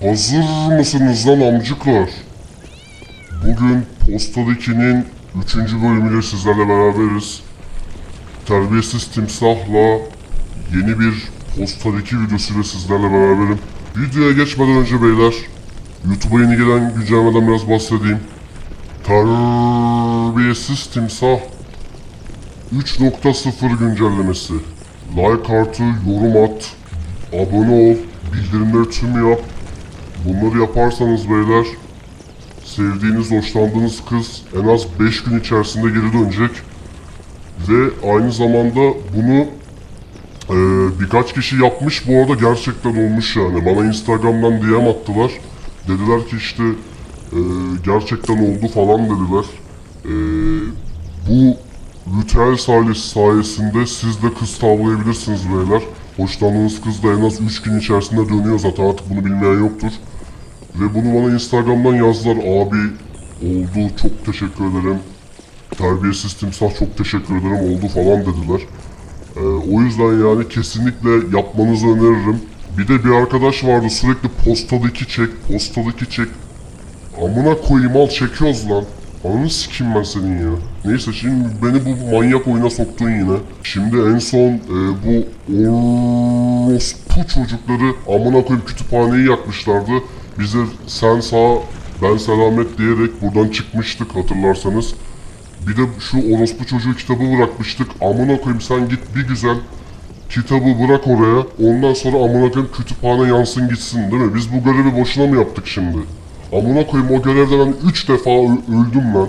Hazır mısınız lan amcıklar? Bugün Postal 2'nin 3. bölümüyle sizlerle beraberiz. Terbiyesiz Timsah'la yeni bir Postal 2 videosuyla sizlerle beraberim. Videoya geçmeden önce beyler, YouTube'a yeni gelen güncellemeden biraz bahsedeyim. Terbiyesiz Timsah 3.0 güncellemesi. Like artı, yorum at, abone ol, bildirimleri tüm yap. Bunları yaparsanız beyler, sevdiğiniz, hoşlandığınız kız en az 5 gün içerisinde geri dönecek. Ve aynı zamanda bunu eee, birkaç kişi yapmış bu arada gerçekten olmuş yani. Bana Instagram'dan DM attılar. Dediler ki işte eee, gerçekten oldu falan dediler. Eee, bu ritüel sayesi sayesinde siz de kız tavlayabilirsiniz beyler. Hoşlandığınız kız da en az 3 gün içerisinde dönüyor zaten artık bunu bilmeyen yoktur. Ve bunu bana Instagram'dan yazdılar abi oldu çok teşekkür ederim. Terbiyesiz timsah çok teşekkür ederim oldu falan dediler. Ee, o yüzden yani kesinlikle yapmanızı öneririm. Bir de bir arkadaş vardı sürekli postadaki çek, postadaki çek. Amına koyayım al çekiyoruz lan. Ananı sikeyim ben senin ya. Neyse şimdi beni bu manyak oyuna soktun yine. Şimdi en son e, bu orospu çocukları amına koyayım kütüphaneyi yakmışlardı. Bize sen sağ ben selamet diyerek buradan çıkmıştık hatırlarsanız. Bir de şu orospu çocuğu kitabı bırakmıştık. Amına koyayım sen git bir güzel kitabı bırak oraya. Ondan sonra amına koyayım kütüphane yansın gitsin değil mi? Biz bu görevi boşuna mı yaptık şimdi? Amına koyayım o görevde ben 3 defa öldüm lan.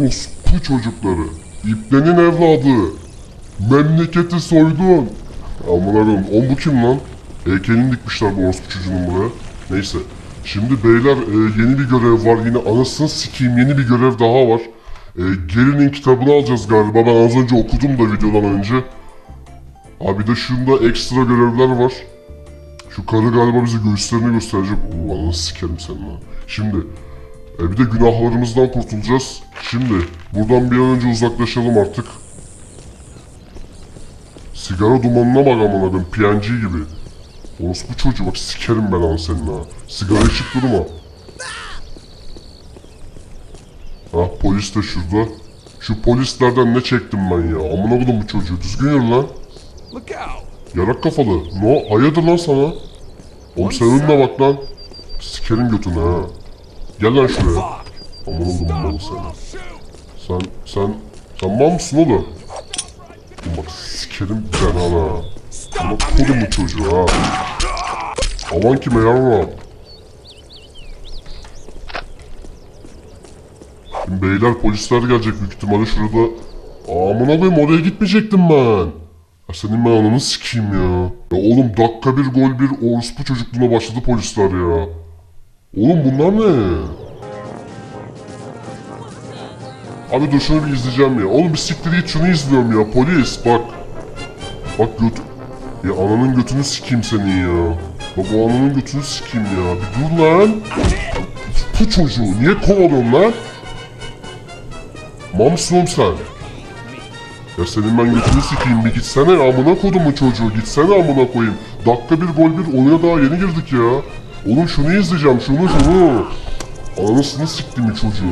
Orospu çocukları. İbnenin evladı. Memleketi soydun. Amına koyayım. On bu kim lan? Heykelini dikmişler bu orospu çocuğunun buraya. Neyse. Şimdi beyler e, yeni bir görev var. Yine anasını sikeyim yeni bir görev daha var. E, Geri'nin kitabını alacağız galiba. Ben az önce okudum da videodan önce. Abi de şunda ekstra görevler var. Şu karı galiba bize göğüslerini gösterecek. Oo ananı sikerim sen lan. Şimdi e, bir de günahlarımızdan kurtulacağız. Şimdi buradan bir an önce uzaklaşalım artık. Sigara dumanına bak amına koyayım PNG gibi. Orospu çocuğu bak sikerim ben lan senin ha. Sigara içip durma. Ha polis de şurada. Şu polislerden ne çektim ben ya? Amına koydum bu çocuğu. Düzgün yürü lan. Look out! Yarak kafalı. No hayırdır lan sana? Oğlum sen önüne bak lan. Sikerim götünü ha. Gel lan şuraya. Aman oğlum malı shoot! Sen, sen, sen mal mısın oğlum? Bak sikerim ben ana. Ama kodum bu çocuğu ha. Aman kime yavrum. Şimdi beyler polisler gelecek büyük ihtimalle şurada. Aman abim oraya gitmeyecektim ben. Ya senin ben ananı sikeyim ya. Ya oğlum dakika bir gol bir orospu çocukluğuna başladı polisler ya. Oğlum bunlar ne? Abi dur şunu bir izleyeceğim ya. Oğlum bir siktir git şunu izliyorum ya. Polis bak. Bak göt... Ya ananın götünü sikeyim senin ya. Bak o ananın götünü sikeyim ya. Bir dur lan. Bu çocuğu niye kovalıyorsun lan? Mamsın oğlum sen. Ya senin ben götünü sikeyim bir gitsene amına kodumun çocuğu gitsene amına koyayım. Dakika bir gol bir oyuna daha yeni girdik ya. Oğlum şunu izleyeceğim şunu şunu. Anasını siktim çocuğu.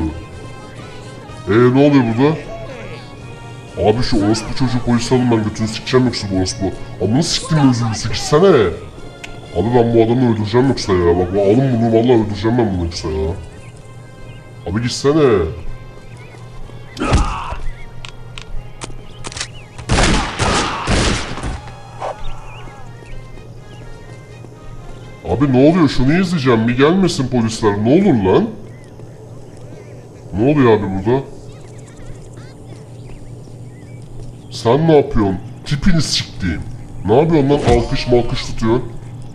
Eee Ee, ne oluyor burada? Abi şu orospu çocuğu polis alın ben götünü sikeceğim yoksa bu orospu. Amına siktim özürlüsü gitsene. Abi ben bu adamı öldüreceğim yoksa ya. Bak alın bunu vallahi öldüreceğim ben bunu yoksa ya. Abi gitsene. Abi ne oluyor şunu izleyeceğim bir gelmesin polisler ne olur lan. Ne oluyor abi burada? Sen ne yapıyorsun? Tipini siktiğim. Ne yapıyorsun lan alkış malkış tutuyor?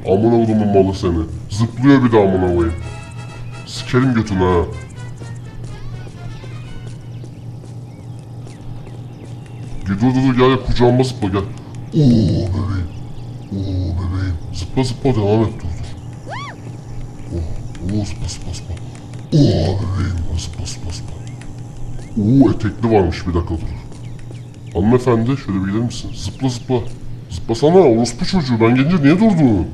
Amına kodumun malı seni. Zıplıyor bir de amına koyayım. Sikerim götünü ha. Dur dur dur gel gel kucağıma zıpla gel. Oo bebeğim. Oo bebeğim. Zıpla zıpla devam et dur oh zıpla zıpla zıpla. Oo bebeğim zıpla zıpla zıpla. Oo etekli varmış bir dakika dur. Hanımefendi şöyle bir gelir misin? Zıpla zıpla. Zıplasana orospu çocuğu ben gelince niye durdun?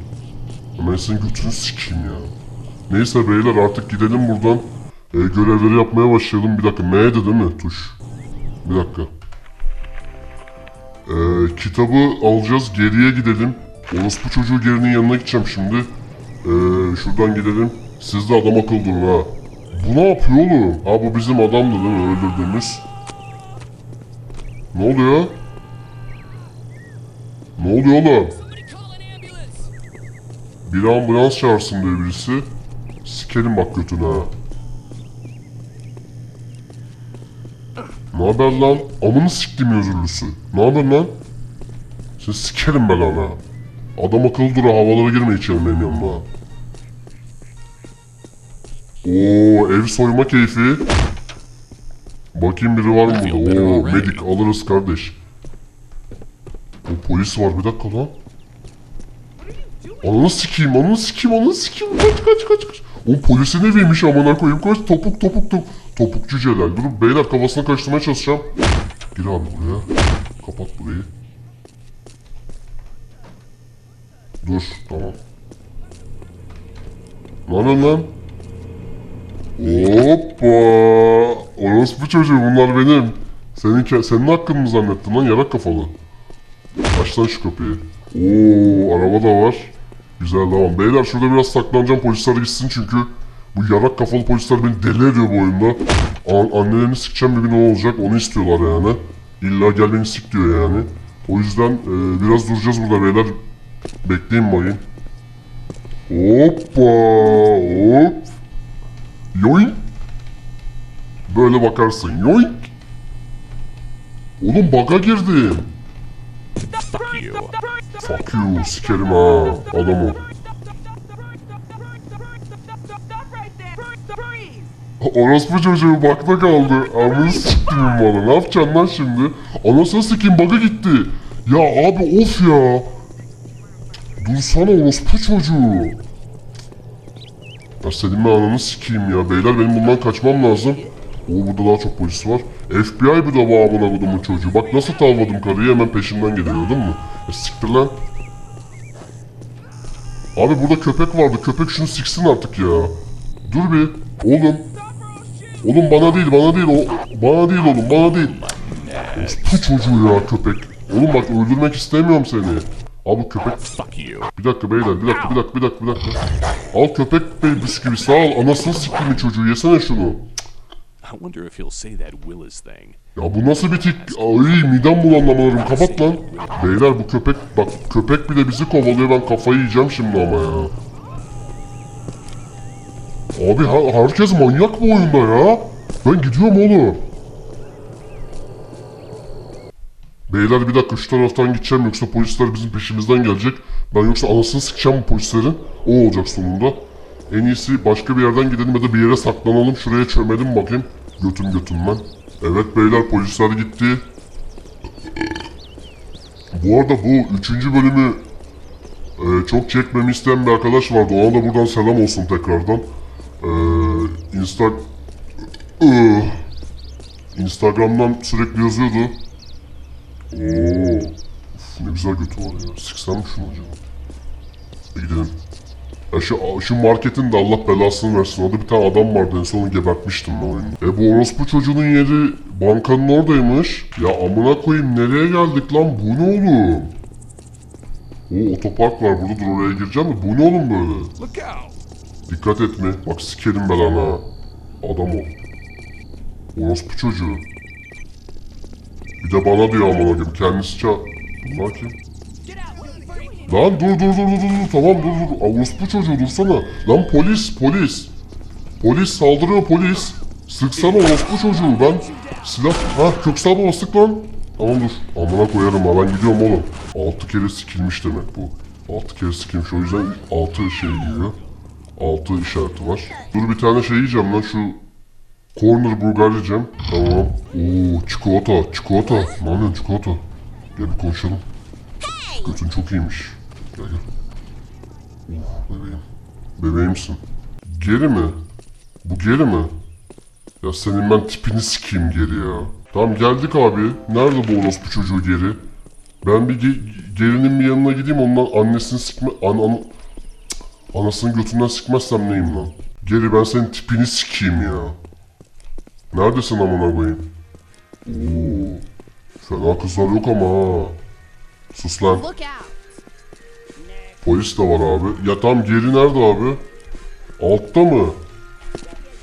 Ben senin götünü sikeyim ya. Neyse beyler artık gidelim buradan. E, görevleri yapmaya başlayalım. Bir dakika M'de değil mi tuş? Bir dakika. E, kitabı alacağız. Geriye gidelim. Orospu çocuğu gerinin yanına gideceğim şimdi. E, şuradan gidelim. Siz de adam durun ha. Bu ne yapıyor oğlum? Ha bu bizim adamdı değil mi öldürdüğümüz? Ne oluyor? Ne oluyor oğlum? Bir ambulans çağırsın diyor birisi. Sikerim bak götüne ha. Ne haber lan? Amını siktim özürlüsü. Ne haber lan? Sen sikerim ben lan ha. Adam akıllı dur ha, havalara girme içerim benim yanıma. Oo ev soyma keyfi. Bakayım biri var mı burada? Oo medik alırız kardeş. O polis var bir dakika lan. Ananı sikeyim, ananı sikeyim, ananı sikeyim. Kaç kaç kaç kaç. O polisin eviymiş amına koyayım. Kaç topuk topuk topuk. Topukçu Celal. Dur beyler kafasına karıştırmaya çalışacağım. Gir abi buraya. Kapat burayı. Dur tamam. Lan lan lan. Hoppa. Orospu çocuğu bunlar benim. Senin, senin hakkın mı zannettin lan yarak kafalı. Aç şu kapıyı. Oo araba da var. Güzel tamam. Beyler şurada biraz saklanacağım polisler gitsin çünkü bu yarak kafalı polisler beni deli ediyor bu oyunda. An annelerini sikeceğim bir gün o olacak onu istiyorlar yani. İlla gel beni sik diyor yani. O yüzden e, biraz duracağız burada beyler. Bekleyin bakayım. Hoppa hop. Yoink. Böyle bakarsın. Yoink. Oğlum baga girdim. Fuck you. Fuck you, sikerim ha adamı. Orospu çocuğu bakta kaldı. Amını siktim bana. Ne yapacaksın lan şimdi? Anasını sikeyim bug'a gitti. Ya abi of ya. Dursana orospu çocuğu. Ya senin ben ananı sikeyim ya. Beyler benim bundan kaçmam lazım. Oo burada daha çok polis var. FBI bir de bu amına kodumun çocuğu. Bak nasıl tavladım karıyı hemen peşinden geliyor değil mi? Ya siktir lan. Abi burada köpek vardı. Köpek şunu siksin artık ya. Dur bir. Oğlum. Oğlum bana değil bana değil o. Bana değil oğlum bana değil. Bu çocuğu ya köpek. Oğlum bak öldürmek istemiyorum seni. Abi köpek. Bir dakika beyler bir dakika bir dakika bir dakika bir dakika. Al köpek bey bisküvi sağ ol. Anasını siktiğimin çocuğu yesene şunu. I wonder if he'll say that Willis thing. Ya bu nasıl bir tik? Ay midem bulanlamalarım kapat lan. Beyler bu köpek bak köpek bile bizi kovalıyor ben kafayı yiyeceğim şimdi ama ya. Abi herkes manyak bu oyunda ya. Ben gidiyorum oğlum. Beyler bir dakika şu taraftan gideceğim yoksa polisler bizim peşimizden gelecek. Ben yoksa anasını sıkacağım bu polislerin. O olacak sonunda. En iyisi başka bir yerden gidelim ya da bir yere saklanalım. Şuraya çömelim bakayım. Götüm götüm ben. Evet beyler polisler gitti. Bu arada bu üçüncü bölümü e, çok çekmemi isteyen bir arkadaş vardı. Ona da buradan selam olsun tekrardan. E, Insta... Instagram'dan sürekli yazıyordu. Oo. Uf, ne güzel götü var ya. Siksem mi şunu acaba? E, gidelim. Ya şu, şu marketin de Allah belasını versin. Orada bir tane adam vardı en son gebertmiştim ben oyunu. E bu orospu çocuğunun yeri bankanın oradaymış. Ya amına koyayım nereye geldik lan? Bu ne oğlum? O otopark var burada dur oraya gireceğim de bu ne oğlum böyle? Dikkat etme. Bak sikerim belanı ha. Adam ol. Orospu çocuğu. Bir de bana diyor amına koyayım. Kendisi ça... Bunlar kim? Lan dur dur dur dur dur tamam dur dur. Orospu çocuğu dursana. Lan polis polis. Polis saldırıyor polis. Sıksana orospu çocuğu ben silah... Ha köksal baba sık lan. Tamam dur. Amına koyarım ha ben gidiyorum oğlum. Altı kere sikilmiş demek bu. Altı kere sikilmiş o yüzden altı şey yiyor. Altı işareti var. Dur bir tane şey yiyeceğim lan şu Corner burger yiyeceğim. Tamam. Oo çikolata, çikolata. Ne yapıyorsun çikolata? Gel bir konuşalım. Götün çok iyiymiş. Gel gel. Uh bebeğim. Bebeğimsin. Geri mi? Bu geri mi? Ya senin ben tipini sikeyim geri ya. Tamam geldik abi. Nerede bu orospu çocuğu geri? Ben bir ge- gerinin bir yanına gideyim ondan annesini sikme... An, an... Cık. Anasının götünden sikmezsem neyim lan? Geri ben senin tipini sikeyim ya. Neredesin amına koyayım? Oo, fena kızlar yok ama ha. Sus lan. Polis de var abi. Ya tam geri nerede abi? Altta mı?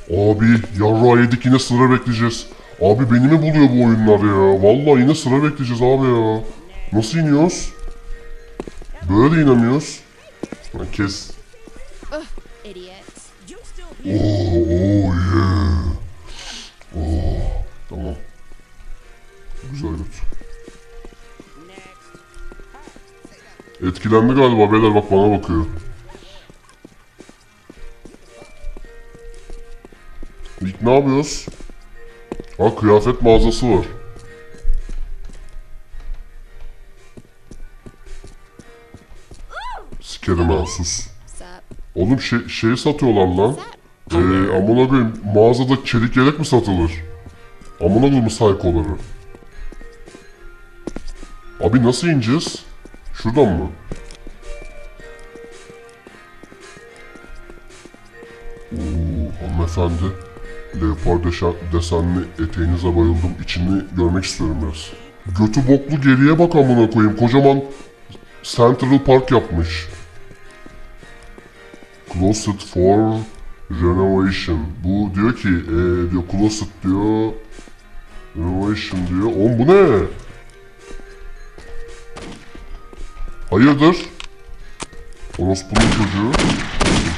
Abi yarrağı yedik yine sıra bekleyeceğiz. Abi beni mi buluyor bu oyunlar ya? Vallahi yine sıra bekleyeceğiz abi ya. Nasıl iniyoruz? Böyle de inemiyoruz. Kes. Oo, oh yeah. Güzel. Etkilendi galiba beyler bak bana bakıyor. İlk ne yapıyoruz? Ha kıyafet mağazası var. Sikerim ha sus. Oğlum şey, şey satıyorlar lan. Eee amına koyayım mağazada çelik yelek mi satılır? Amına koyayım saykoları. Abi nasıl ineceğiz? Şuradan mı? Oo hanımefendi. Leopar desenli eteğinize bayıldım. İçini görmek istiyorum biraz. Götü boklu geriye bak amına koyayım. Kocaman Central Park yapmış. Closet for renovation. Bu diyor ki, e, diyor closet diyor, renovation diyor. Oğlum bu ne? Hayırdır? Orospu'nun çocuğu.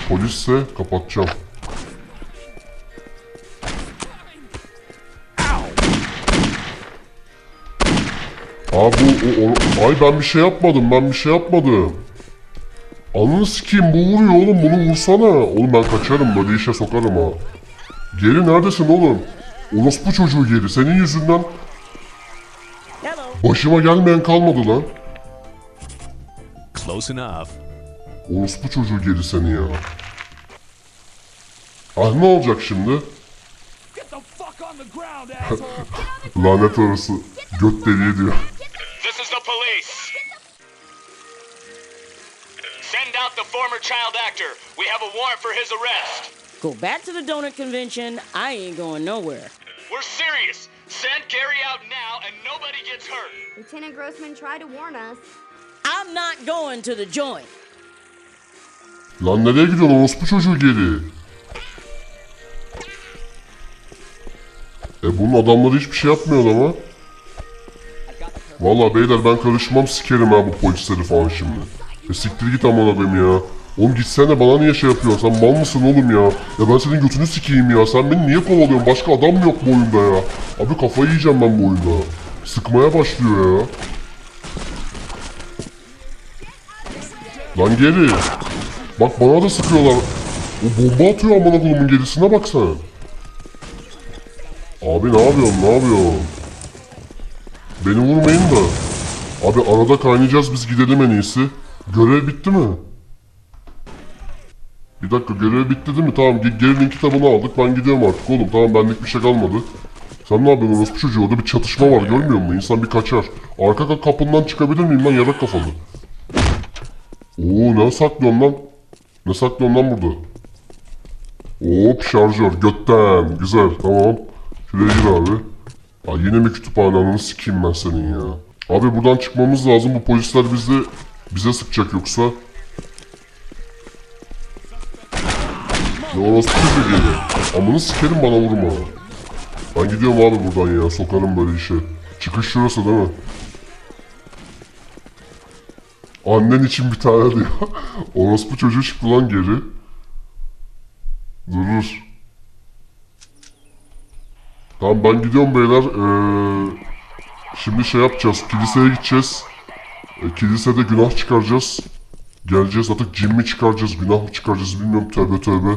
Polisse kapatacağım. Aa bu, o, o- ay ben bir şey yapmadım, ben bir şey yapmadım. Ananı sikeyim bu vuruyor oğlum bunu vursana. Oğlum ben kaçarım böyle işe sokarım ha. Geri neredesin oğlum? Orospu çocuğu geri senin yüzünden başıma gelmeyen kalmadı lan. Close enough. Orospu çocuğu geri seni ya. Ah ne olacak şimdi? Get the fuck on the ground, asshole! Lanet arası göt deliği diyor. This is the police. Send out the former child actor. We have a warrant for his arrest. Go back to the donut convention. I ain't going nowhere. We're serious. Send Gary out now and nobody gets hurt. Lieutenant Grossman tried to warn us. I'm not going to the joint. Lan nereye gidiyorsun orospu çocuğu geri? E bunun adamları hiçbir şey yapmıyor ama. Valla beyler ben karışmam sikerim ha bu polisleri falan şimdi. E siktir git amına koyayım ya. Oğlum gitsene bana niye şey yapıyorsun sen mal mısın oğlum ya? Ya ben senin götünü sikeyim ya sen beni niye kovalıyorsun başka adam mı yok bu oyunda ya? Abi kafayı yiyeceğim ben bu oyunda. Sıkmaya başlıyor ya. Lan geri. Bak bana da sıkıyorlar. O bomba atıyor amına koyduğumun gerisine bak sen. Abi ne yapıyorsun ne yapıyorsun? Beni vurmayın da. Abi arada kaynayacağız biz gidelim en iyisi. Görev bitti mi? Bir dakika görev bitti değil mi? Tamam gerinin kitabını aldık ben gidiyorum artık oğlum. Tamam benlik bir şey kalmadı. Sen ne yapıyorsun orospu çocuğu? Orada bir çatışma var görmüyor musun? İnsan bir kaçar. Arka ka- kapından çıkabilir miyim lan yarak kafalı? Oo ne saklıyorsun lan? Ne saklıyorsun lan burada? Hop şarjör götten. Güzel tamam. Şuraya gir abi. Ya yine mi kütüphane ananı sikeyim ben senin ya. Abi buradan çıkmamız lazım. Bu polisler bizi bize sıkacak yoksa. Ne orospu çocuğu geliyor. Amını sikerim bana vurma. Ben gidiyorum abi buradan ya. Sokarım böyle işe. Çıkış şurası değil mi? Annen için bir tane diyor. Orospu çocuğu çıktı lan geri. Durur. Tamam ben gidiyorum beyler. Ee, şimdi şey yapacağız. Kiliseye gideceğiz. E, kilisede günah çıkaracağız. Geleceğiz artık cin mi çıkaracağız, günah mı çıkaracağız bilmiyorum. Tövbe tövbe.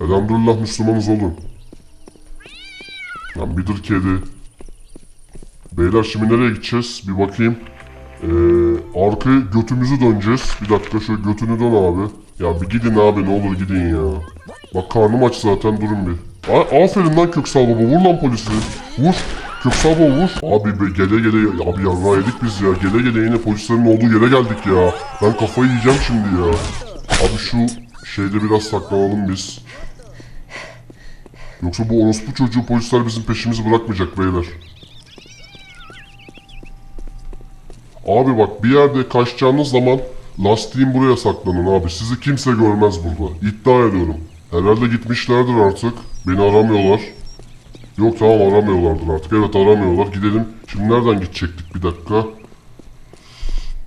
Elhamdülillah Müslümanız oğlum. Lan bidir kedi. Beyler şimdi nereye gideceğiz? Bir bakayım. Ee, arkaya götümüzü döneceğiz. Bir dakika şöyle götünü dön abi. Ya bir gidin abi ne olur gidin ya. Bak karnım aç zaten durun bir. A- aferin lan Köksal baba vur lan polisi. Vur. Köksal baba vur. Abi be gele gele abi yarrağı yedik biz ya. Gele gele yine polislerin olduğu yere geldik ya. Ben kafayı yiyeceğim şimdi ya. Abi şu şeyde biraz saklanalım biz. Yoksa bu orospu çocuğu polisler bizim peşimizi bırakmayacak beyler. Abi bak bir yerde kaçacağınız zaman lastiğin buraya saklanın abi. Sizi kimse görmez burada. İddia ediyorum. Herhalde gitmişlerdir artık. Beni aramıyorlar. Yok tamam aramıyorlardır artık. Evet aramıyorlar. Gidelim. Şimdi nereden gidecektik bir dakika.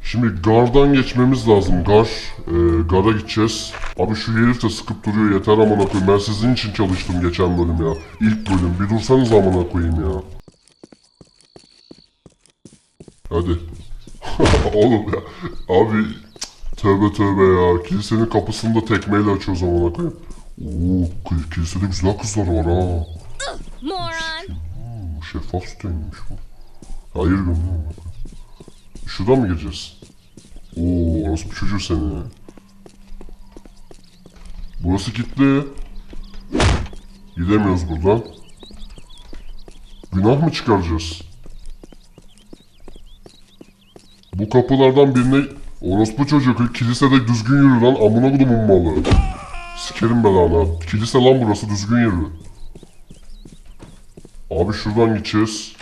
Şimdi gardan geçmemiz lazım. Gar. E, gara gideceğiz. Abi şu herif de sıkıp duruyor. Yeter amına koyayım. Ben sizin için çalıştım geçen bölüm ya. İlk bölüm. Bir dursanız amına koyayım ya. Hadi. Oğlum ya. Abi tövbe tövbe ya. Kilisenin kapısını da tekmeyle açıyoruz amına koyayım. Oo, kil- kilisede güzel kızlar var ha. Moron. Bu şeffaf sütuymuş bu. Hayır gönlüm. Şuradan mı gireceğiz? Oo, orası bir çocuğu seni. Burası kilitli. Gidemiyoruz buradan. Günah mı çıkaracağız? Bu kapılardan birine orospu çocuk kilisede düzgün yürü lan amına kodumun malı. Sikerim belanı. Kilise lan burası düzgün yürü. Abi şuradan gideceğiz.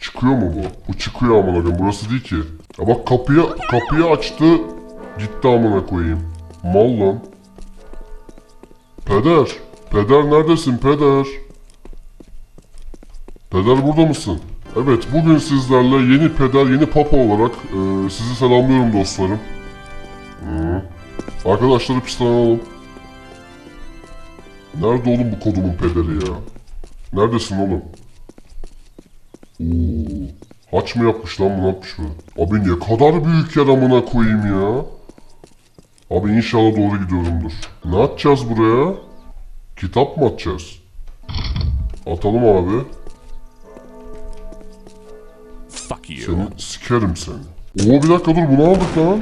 Çıkıyor mu bu? Bu çıkıyor amına koyayım. Burası değil ki. Ya bak kapıyı kapıyı açtı. Gitti amına koyayım. Mal lan. Peder. Peder neredesin peder? Peder burada mısın? Evet bugün sizlerle yeni peder yeni papa olarak e, sizi selamlıyorum dostlarım. Hı. Arkadaşları pislanalım. Nerede oğlum bu kodumun pederi ya? Neredesin oğlum? Oo, haç mı yapmış lan bu yapmış bu? Abi ne kadar büyük yer amına koyayım ya. Abi inşallah doğru gidiyorumdur. Ne atacağız buraya? Kitap mı atacağız? Atalım abi. Fuck you. Seni sikerim seni. Oo bir dakika dur bunu aldık lan.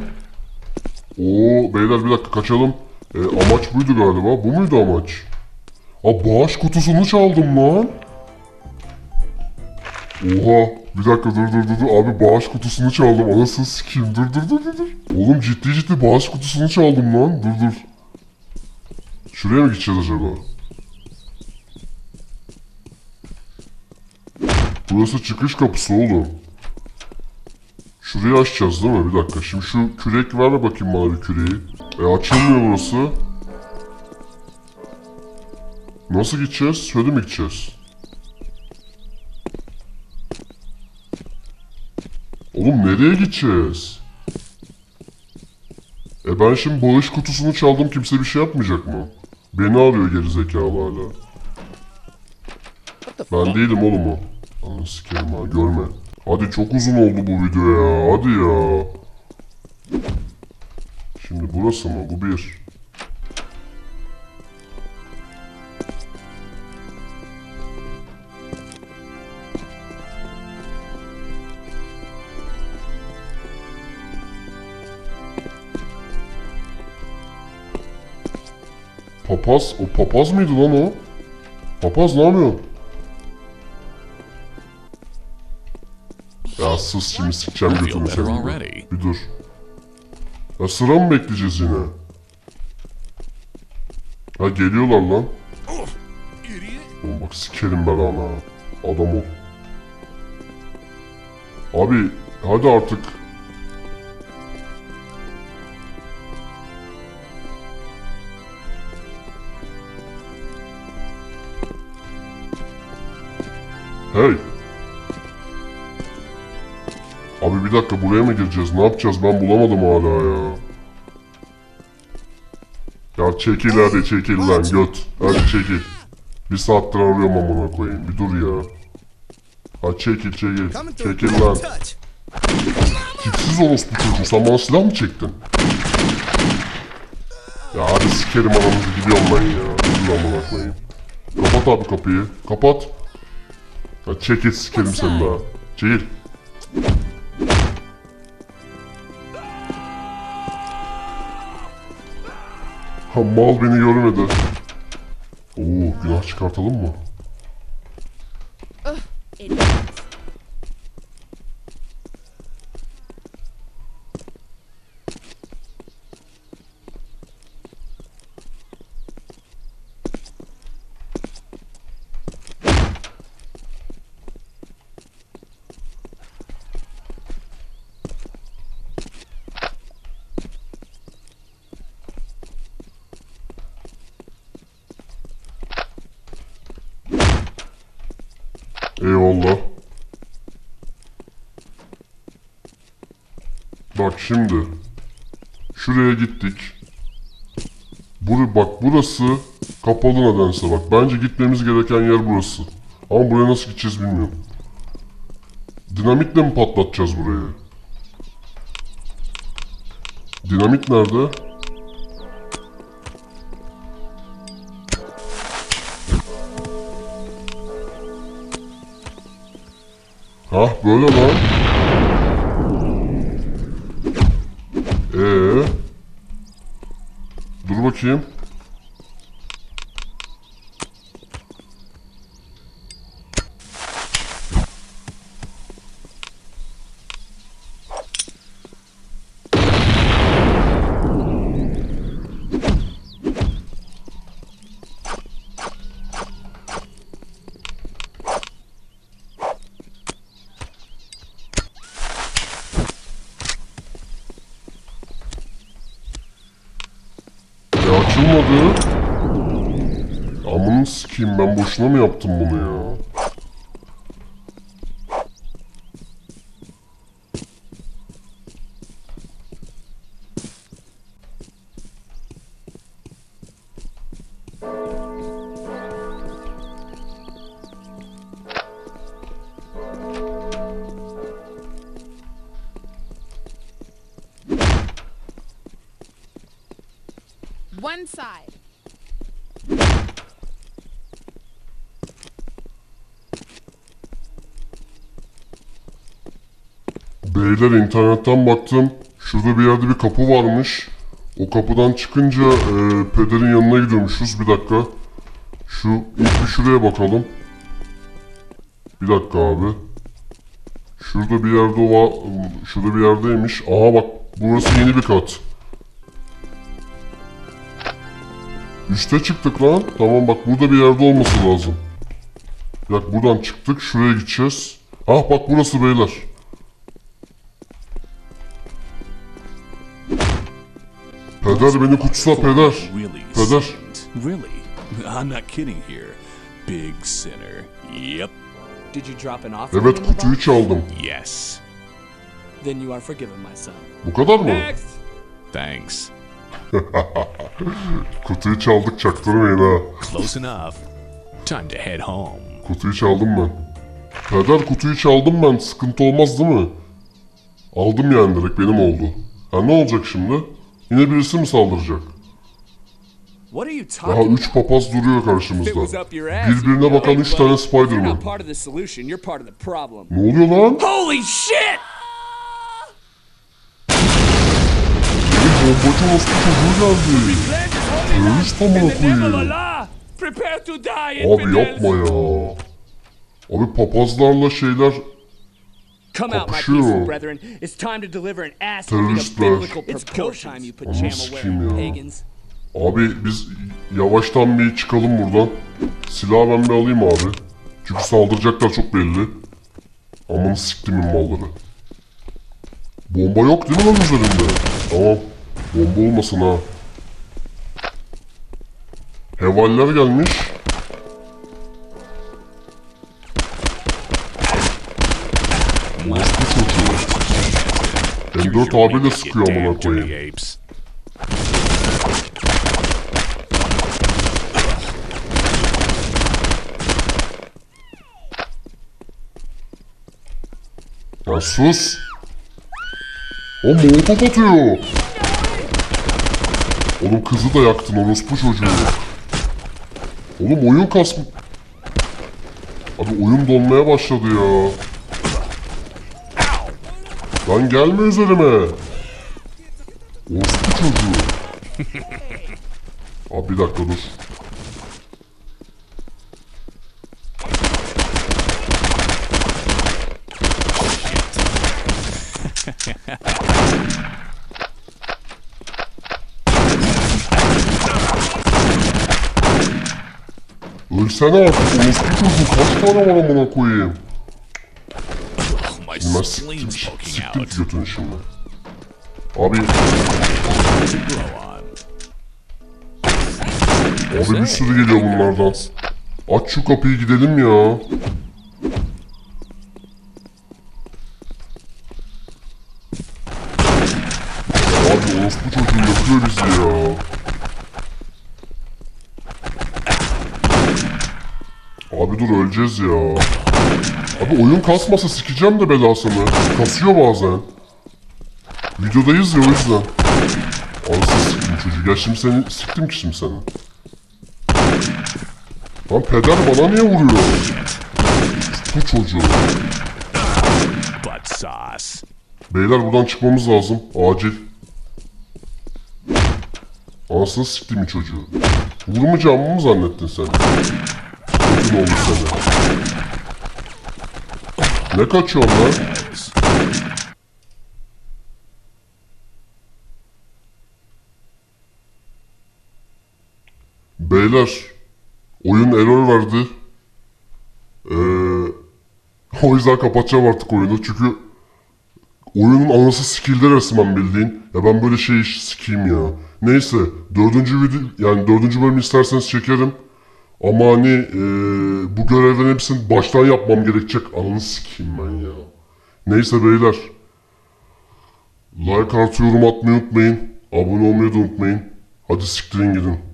Oo beyler bir dakika kaçalım. E, amaç buydu galiba. Bu muydu amaç? Aa bağış kutusunu çaldım lan. Oha bir dakika dur dur dur abi bağış kutusunu çaldım anasını sikeyim dur dur dur dur. Oğlum ciddi ciddi bağış kutusunu çaldım lan dur dur. Şuraya mı gideceğiz acaba? Burası çıkış kapısı oğlum. Şurayı açacağız değil mi? Bir dakika. Şimdi şu kürek ver bakayım bana bir küreği. E açılmıyor burası. Nasıl gideceğiz? Şöyle mi gideceğiz? Oğlum nereye gideceğiz? E ben şimdi bağış kutusunu çaldım kimse bir şey yapmayacak mı? Beni arıyor geri zekalı hala. Ben değilim oğlum o. Anı sikerim ha görme. Hadi çok uzun oldu bu video ya. Hadi ya. Şimdi burası mı? Bu bir. Papaz, o papaz mıydı lan o? Papaz ne yapıyor? Ya sus şimdi sikeceğim senin. de. already. Bir dur. Ya sıra mı bekleyeceğiz yine? Ha geliyorlar lan. Oğlum bak sikerim ben ana. Adam ol. Abi hadi artık. Hey. Abi bir dakika buraya mı gireceğiz? Ne yapacağız? Ben bulamadım hala ya. Ya çekil hadi çekil lan göt. Hadi çekil. Bir saattir arıyorum amına koyayım. Bir dur ya. Ha çekil çekil. Çekil lan. Tipsiz orospu çocuğu. Sen bana silah mı çektin? Ya hadi sikerim anamızı gidiyorum ben ya. Dur amına koyayım. Kapat abi kapıyı. Kapat. Ya çekil sikerim seni daha. Çekil. Ha mal beni görmedi. Oo günah çıkartalım mı? Idiot. valla. Bak şimdi. Şuraya gittik. Bur bak burası kapalı nedense bak. Bence gitmemiz gereken yer burası. Ama buraya nasıl gideceğiz bilmiyorum. Dinamitle mi patlatacağız burayı? Dinamit nerede? Hah böyle lan. Dur bakayım. Ya açılmadı. Amını sikeyim ben boşuna mı yaptım bunu ya? One side. Beyler internetten baktım. Şurada bir yerde bir kapı varmış. O kapıdan çıkınca e, pederin yanına gidiyormuşuz. Bir dakika. Şu ilk bir şuraya bakalım. Bir dakika abi. Şurada bir yerde var. Şurada bir yerdeymiş. Aha bak burası yeni bir kat. Üste çıktık lan. Tamam bak burada bir yerde olması lazım. Bak buradan çıktık. Şuraya gideceğiz. Ah bak burası beyler. Peder beni kutsa peder. Really Peder. Really? I'm not kidding here. Big sinner. Yep. Did you drop an offering Evet kutuyu çaldım. Yes. Then you are forgiven, my son. Bu kadar mı? Next! Thanks. Kutuyu çaldık çaktırmayın ha. Close enough. Time to head home. Kutuyu çaldım ben. Peder kutuyu çaldım ben. Sıkıntı olmaz değil mi? Aldım yani direkt benim oldu. Ha ne olacak şimdi? Yine birisi mi saldıracak? Daha üç papaz duruyor karşımızda. Birbirine bakan üç tane Spider-Man. Ne oluyor lan? Holy shit! Bombacı orospu çocuğu geldi. Terörist amına die, Abi yapma ya. Abi papazlarla şeyler Come out, my peaceful brethren. It's time to deliver an ass of biblical proportions. pagans. Abi biz yavaştan bir çıkalım buradan. Silahı ben bir alayım abi. Çünkü saldıracaklar çok belli. Aman siktimin malları. Bomba yok değil mi lan üzerinde? Tamam. Bomba olmasın ha. Hevaller gelmiş. M4 abiyle sıkıyor amına koyayım. Ya sus. O molotof atıyor. Oğlum kızı da yaktın orospu çocuğu. Oğlum oyun kasm... Abi oyun donmaya başladı ya. Lan gelme üzerime. Orospu çocuğu. Abi bir dakika dur. Ölsene artık orospu çocuğu kaç tane var amına koyayım. Bilmez siktir, siktir götünü şimdi. Abi, abi bir sürü geliyor bunlardan. Aç şu kapıyı gidelim ya. vuruyor bizi ya. Abi dur öleceğiz ya. Abi oyun kasmasa sikeceğim de belasını. Kasıyor bazen. Videodayız ya o yüzden. Anasını siktim çocuğu. Ya şimdi seni siktim ki şimdi seni. Lan peder bana niye vuruyor? Bu çocuğu. Beyler buradan çıkmamız lazım. Acil. Anasını siktim çocuğu. Vurmayacağımı mı zannettin sen? Kötü oldu seni. Ne kaçıyorsun lan? Beyler, oyun error verdi. Ee, o yüzden kapatacağım artık oyunu çünkü oyunun anası skill'de resmen bildiğin. Ya ben böyle şey iş ya. Neyse, dördüncü video, yani dördüncü bölüm isterseniz çekerim. Ama hani ee, bu görevlerin hepsini baştan yapmam gerekecek. Ananı sikeyim ben ya. Neyse beyler. Like artı yorum atmayı unutmayın. Abone olmayı da unutmayın. Hadi siktirin gidin.